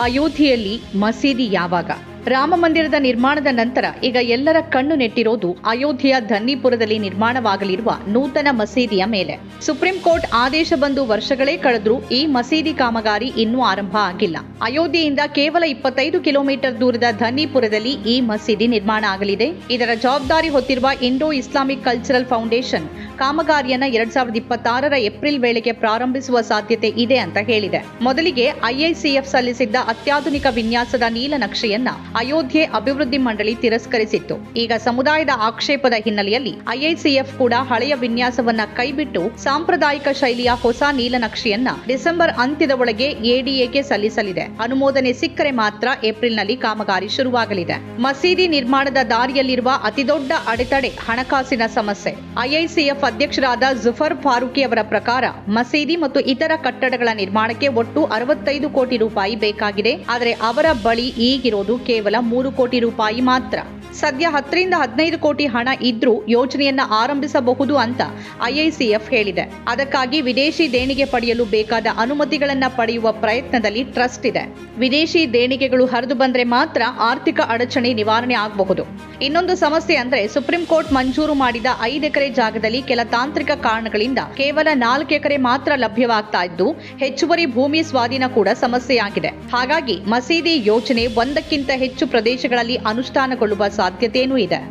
ಅಯೋಧ್ಯೆಯಲ್ಲಿ ಮಸೀದಿ ಯಾವಾಗ? ರಾಮ ಮಂದಿರದ ನಿರ್ಮಾಣದ ನಂತರ ಈಗ ಎಲ್ಲರ ಕಣ್ಣು ನೆಟ್ಟಿರೋದು ಅಯೋಧ್ಯೆಯ ಧನ್ನಿಪುರದಲ್ಲಿ ನಿರ್ಮಾಣವಾಗಲಿರುವ ನೂತನ ಮಸೀದಿಯ ಮೇಲೆ. ಸುಪ್ರೀಂ ಕೋರ್ಟ್ ಆದೇಶ ಬಂದು ವರ್ಷಗಳೇ ಕಳೆದ್ರೂ ಈ ಮಸೀದಿ ಕಾಮಗಾರಿ ಇನ್ನೂ ಆರಂಭ ಆಗಿಲ್ಲ. ಅಯೋಧ್ಯೆಯಿಂದ ಕೇವಲ ಇಪ್ಪತ್ತೈದು ಕಿಲೋಮೀಟರ್ ದೂರದ ಧನ್ನಿಪುರದಲ್ಲಿ ಈ ಮಸೀದಿ ನಿರ್ಮಾಣ ಆಗಲಿದೆ. ಇದರ ಜವಾಬ್ದಾರಿ ಹೊತ್ತಿರುವ ಇಂಡೋ ಇಸ್ಲಾಮಿಕ್ ಕಲ್ಚರಲ್ ಫೌಂಡೇಶನ್ ಕಾಮಗಾರಿಯನ್ನ ಎರಡ್ ಸಾವಿರದ ಇಪ್ಪತ್ತಾರರ ಏಪ್ರಿಲ್ ವೇಳೆಗೆ ಪ್ರಾರಂಭಿಸುವ ಸಾಧ್ಯತೆ ಇದೆ ಅಂತ ಹೇಳಿದೆ. ಮೊದಲಿಗೆ ಐಐಸಿಎಫ್ ಸಲ್ಲಿಸಿದ್ದ ಅತ್ಯಾಧುನಿಕ ವಿನ್ಯಾಸದ ನೀಲನಕ್ಷೆಯನ್ನ ಅಯೋಧ್ಯೆ ಅಭಿವೃದ್ಧಿ ಮಂಡಳಿ ತಿರಸ್ಕರಿಸಿತ್ತು. ಈಗ ಸಮುದಾಯದ ಆಕ್ಷೇಪದ ಹಿನ್ನೆಲೆಯಲ್ಲಿ ಐಐಸಿಎಫ್ ಕೂಡ ಹಳೆಯ ವಿನ್ಯಾಸವನ್ನ ಕೈಬಿಟ್ಟು ಸಾಂಪ್ರದಾಯಿಕ ಶೈಲಿಯ ಹೊಸ ನೀಲನಕ್ಷೆಯನ್ನ ಡಿಸೆಂಬರ್ ಅಂತ್ಯದ ಒಳಗೆ ಎಡಿಎಗೆ ಸಲ್ಲಿಸಲಿದೆ. ಅನುಮೋದನೆ ಸಿಕ್ಕರೆ ಮಾತ್ರ ಏಪ್ರಿಲ್ನಲ್ಲಿ ಕಾಮಗಾರಿ ಶುರುವಾಗಲಿದೆ. ಮಸೀದಿ ನಿರ್ಮಾಣದ ದಾರಿಯಲ್ಲಿರುವ ಅತಿದೊಡ್ಡ ಅಡೆತಡೆ ಹಣಕಾಸಿನ ಸಮಸ್ಯೆ. ಐಐಸಿಎಫ್ ಅಧ್ಯಕ್ಷರಾದ ಜುಫರ್ ಫಾರೂಕಿ ಅವರ ಪ್ರಕಾರ ಮಸೀದಿ ಮತ್ತು ಇತರ ಕಟ್ಟಡಗಳ ನಿರ್ಮಾಣಕ್ಕೆ ಒಟ್ಟು ಅರವತ್ತೈದು ಕೋಟಿ ರೂಪಾಯಿ ಬೇಕಾಗಿದೆ. ಆದರೆ ಅವರ ಬಳಿ ಈಗಿರೋದು ಕೇವಲ ಮೂರು ಕೋಟಿ ರೂಪಾಯಿ ಮಾತ್ರ. ಸದ್ಯ ಹತ್ತರಿಂದ ಹದಿನೈದು ಕೋಟಿ ಹಣ ಇದ್ರೂ ಯೋಜನೆಯನ್ನ ಆರಂಭಿಸಬಹುದು ಅಂತ ಐಐಸಿಎಫ್ ಹೇಳಿದೆ. ಅದಕ್ಕಾಗಿ ವಿದೇಶಿ ದೇಣಿಗೆ ಪಡೆಯಲು ಬೇಕಾದ ಅನುಮತಿಗಳನ್ನ ಪಡೆಯುವ ಪ್ರಯತ್ನದಲ್ಲಿ ಟ್ರಸ್ಟ್ ಇದೆ. ವಿದೇಶಿ ದೇಣಿಗೆಗಳು ಹರಿದು ಬಂದ್ರೆ ಮಾತ್ರ ಆರ್ಥಿಕ ಅಡಚಣೆ ನಿವಾರಣೆ ಆಗಬಹುದು. ಇನ್ನೊಂದು ಸಮಸ್ಯೆ ಅಂದ್ರೆ ಸುಪ್ರೀಂ ಕೋರ್ಟ್ ಮಂಜೂರು ಮಾಡಿದ ಐದು ಎಕರೆ ಜಾಗದಲ್ಲಿ ಕೆಲ ತಾಂತ್ರಿಕ ಕಾರಣಗಳಿಂದ ಕೇವಲ ನಾಲ್ಕು ಎಕರೆ ಮಾತ್ರ ಲಭ್ಯವಾಗ್ತಾ ಇದ್ದು, ಹೆಚ್ಚುವರಿ ಭೂಮಿ ಸ್ವಾಧೀನ ಕೂಡ ಸಮಸ್ಯೆಯಾಗಿದೆ. ಹಾಗಾಗಿ ಮಸೀದಿ ಯೋಜನೆ ಒಂದಕ್ಕಿಂತ ಹೆಚ್ಚು ಪ್ರದೇಶಗಳಲ್ಲಿ ಅನುಷ್ಠಾನಗೊಳ್ಳುವ ಸಾಧ್ಯತೆಯೂ ಇದೆ